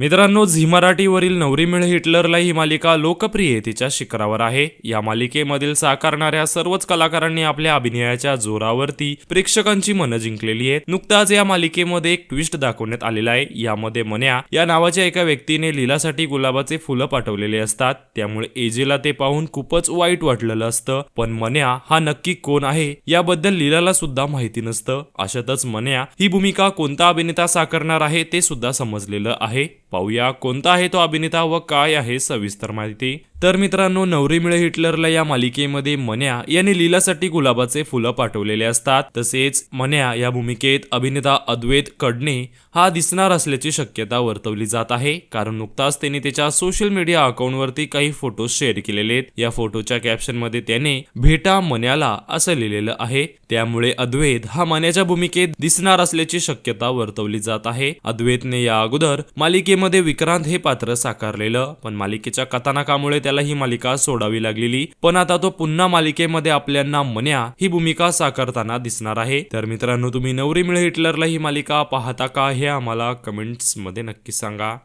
मित्रांनो झी मराठीवरील नवरी मिळ हिटलरला ही मालिका लोकप्रियतेच्या शिखरावर आहे. या मालिकेमधील साकारणाऱ्या सर्वच कलाकारांनी आपल्या अभिनयाच्या जोरावरती प्रेक्षकांची मनं जिंकलेली आहेत. नुकताच या मालिकेमध्ये एक ट्विस्ट दाखवण्यात आलेला आहे. यामध्ये मन्या या नावाच्या एका व्यक्तीने लीलासाठी गुलाबाचे फुलं पाठवलेले असतात. त्यामुळे एजेला ते पाहून खूपच वाईट वाटलेलं असतं. पण मन्या हा नक्की कोण आहे? याबद्दल लीलाला सुद्धा माहिती नसतं. अशातच मन्या ही भूमिका कोणता अभिनेता साकारणार आहे ते सुद्धा समजलेलं आहे. पाहूया कोणता आहे तो अभिनेता व काय आहे सविस्तर माहिती. तर मित्रांनो नवरी मिळे हिटलरला या मालिकेमध्ये मन्या यांनी लीलासाठी गुलाबाचे फुलं पाठवलेले असतात. तसेच मन्या या भूमिकेत अभिनेता अद्वैत कडणे हा दिसणार असल्याची शक्यता वर्तवली जात आहे. कारण नुकताच त्यांनी त्याच्या सोशल मीडिया अकाउंटवरती काही फोटो शेअर केलेले आहेत. या फोटोच्या कॅप्शनमध्ये त्याने भेटा मन्याला असं लिहिलेलं आहे. त्यामुळे अद्वैत हा मन्याच्या भूमिकेत दिसणार असल्याची शक्यता वर्तवली जात आहे. अद्वैतने या अगोदर मालिकेमध्ये विक्रांत हे पात्र साकारलेलं पण मालिकेच्या कथानकामुळे त्याला ही मालिका सोडावी लागलेली. पण आता तो पुन्हा मालिकेमध्ये आपल्यांना मन्या ही भूमिका साकारताना दिसणार आहे. तर मित्रांनो तुम्ही नवरी मिळ हिटलरला ही मालिका पाहता का हे आम्हाला कमेंट्समध्ये नक्की सांगा.